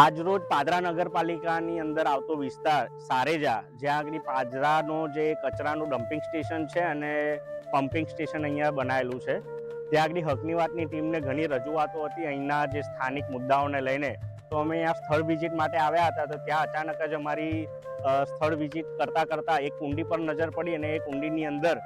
આજરોજ પાદરા નગરપાલિકાની અંદર આવતો વિસ્તાર સારેજા, જ્યાં આગળ પાદરાનો જે કચરાનું ડમ્પિંગ સ્ટેશન છે અને પમ્પિંગ સ્ટેશન અહીંયા બનાવેલું છે. ત્યાં આગળ હકની વાતની ટીમને ઘણી રજૂઆતો હતી. અહીંના જે સ્થાનિક મુદ્દાઓને લઈને તો અમે અહીંયા સ્થળ વિઝિટ માટે આવ્યા હતા તો ત્યાં અચાનક જ અમારી સ્થળ વિઝિટ કરતાં કરતાં એક કુંડી પર નજર પડી અને એ કુંડીની અંદર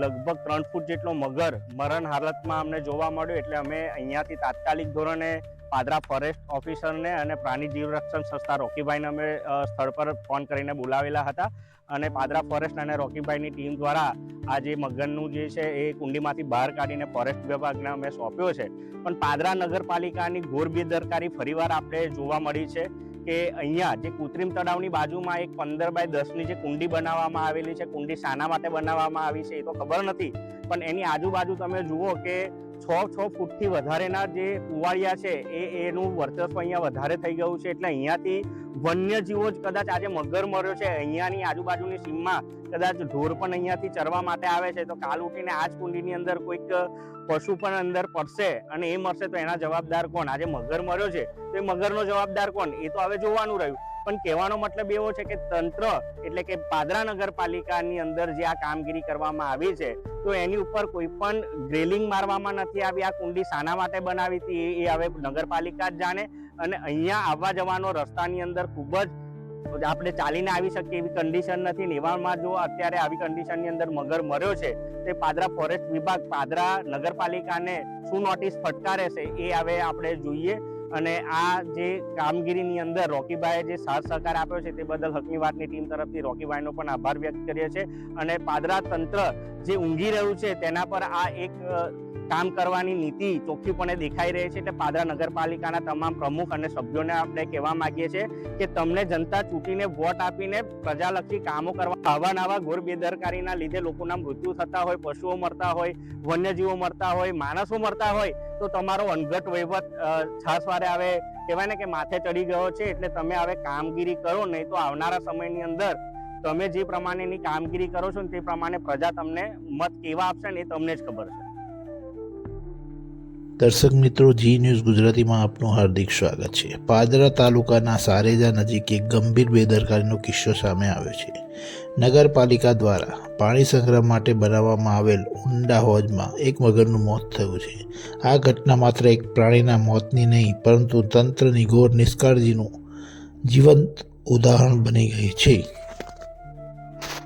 લગભગ ત્રણ ફૂટ જેટલો મગર મરણ હાલતમાં અમને જોવા મળ્યો એટલે અમે અહીંયાથી તાત્કાલિક ધોરણે પાદરા ફોરેસ્ટ ઓફિસરને અને પ્રાણી જીવરક્ષણ સંસ્થા રોકીભાઈને અમે સ્થળ પર ફોન કરીને બોલાવેલા હતા અને પાદરા ફોરેસ્ટ અને રોકીભાઈની ટીમ દ્વારા આ જે મગરનું જે છે એ કુંડીમાંથી બહાર કાઢીને ફોરેસ્ટ વિભાગને અમે સોંપ્યો છે. પણ પાદરા નગરપાલિકાની ઘોર બેદરકારી ફરીવાર આપણે જોવા મળી છે. કે અહીંયા જે કૃત્રિમ તળાવની બાજુમાં એક પંદર બાય દસની જે કુંડી બનાવવામાં આવેલી છે, કુંડી શાના માટે બનાવવામાં આવી છે એ તો ખબર નથી. પણ એની આજુબાજુ તમે જુઓ કે છ છ ફૂટથી વધારેના જે કુવાડિયા છે, એ એનું વર્ચસ્વ અહીંયા વધારે થઈ ગયું છે. એટલે અહીંયાથી વન્યજીવો જ કદાચ આજે મગર મર્યો છે. અહીંયાની આજુબાજુની સીમમાં કદાચ ઢોર પણ અહીંયાથી ચરવા માટે આવે છે. તો કાલ ઉઠીને આ જ કુંડીની અંદર કોઈક પશુ પણ અંદર પડશે અને એ મરશે તો એના જવાબદાર કોણ? આજે મગર મર્યો છે. તો એ મગરનો જવાબદાર કોણ? એ તો હવે જોવાનું રહ્યું. પણ કહેવાનો મતલબ એવો છે કે તંત્ર, એટલે કે પાદરા નગરપાલિકાની અંદર જે આ કામગીરી કરવામાં આવી છે તો એની ઉપર કોઈ પણ ગ્રેલિંગ મારવામાં નથી આવી. આ કુંડી શાના માટે બનાવી હતી. એ- હવે નગરપાલિકા જ જાણે અને અહીંયા આવવા જવાનો રસ્તાની અંદર ખૂબ જ આપણે ચાલીને આવી શકીએ એવી કન્ડિશન નથી. નેવાણમાં જો અત્યારે આવી કન્ડિશનની અંદર મગર મર્યો છે, તે પાદરા ફોરેસ્ટ વિભાગ પાદરા નગરપાલિકાને શું નોટિસ ફટકારે છે એ હવે આપણે જોઈએ. અને આ જે કામગીરીની અંદર રોકીભાઈએ જે સાથ સહકાર આપ્યો છે તે બદલ હકની વાતની ટીમ તરફથી રોકીભાઈનો પણ આભાર વ્યક્ત કરીએ છીએ. અને પાદરા તંત્ર જે ઊંઘી રહ્યું છે તેના પર આ એક કામ કરવાની નીતિ ચોખ્ખીપણે દેખાઈ રહી છે એટલે પાદરા નગરપાલિકાના તમામ પ્રમુખ અને સભ્યોને આપણે કહેવા માંગીએ છીએ કે તમને જનતા ચૂંટીને વોટ આપીને પ્રજાલક્ષી કામો કરવા આવા નવા ઘોર બેદરકારીના લીધે લોકોના મૃત્યુ થતા હોય, પશુઓ મરતા હોય, વન્યજીવો મરતા હોય, માણસો મરતા હોય, તો તમારો અનગટ વહીવટ છાસવારે આવે કહેવાય ને કે માથે ચડી ગયો છે એટલે તમે હવે કામગીરી કરો, નહીં તો આવનારા સમયની અંદર તમે જે પ્રમાણેની કામગીરી કરો છો ને તે પ્રમાણે પ્રજા તમને મત કેવા આપશે ને એ તમને જ ખબર છે. દર્શક મિત્રો, જી ન્યૂઝ ગુજરાતીમાં આપનું હાર્દિક સ્વાગત છે. પાદરા તાલુકાના સારેજા નજીક એક ગંભીર બેદરકારીનો કિસ્સો સામે આવ્યો છે. નગરપાલિકા દ્વારા પાણી સંગ્રહ માટે બનાવવામાં આવેલ ઊંડા હોજમાં એક મગરનું મોત થયું છે. આ ઘટના માત્ર એક પ્રાણીના મોતની નહીં, પરંતુ તંત્રની ઘોર નિષ્કાળજીનું જીવંત ઉદાહરણ બની ગઈ છે.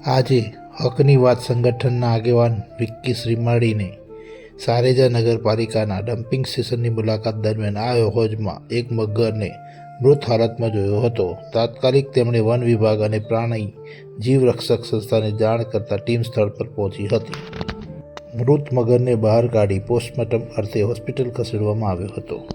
આજે હકની વાત સંગઠનના આગેવાન વિક્કી શ્રીમાળીને સારેજા નગરપાલિકાના ડમ્પિંગ સ્ટેશનની મુલાકાત દરમિયાન આ હોજમાં એક મગરને મૃત હાલતમાં જોયો હતો. તાત્કાલિક તેમણે વન વિભાગ અને પ્રાણી જીવરક્ષક સંસ્થાને જાણ કરતા ટીમ સ્થળ પર પહોંચી હતી. મૃત મગરને બહાર કાઢી પોસ્ટમોર્ટમ અર્થે હોસ્પિટલ ખસેડવામાં આવ્યો હતો.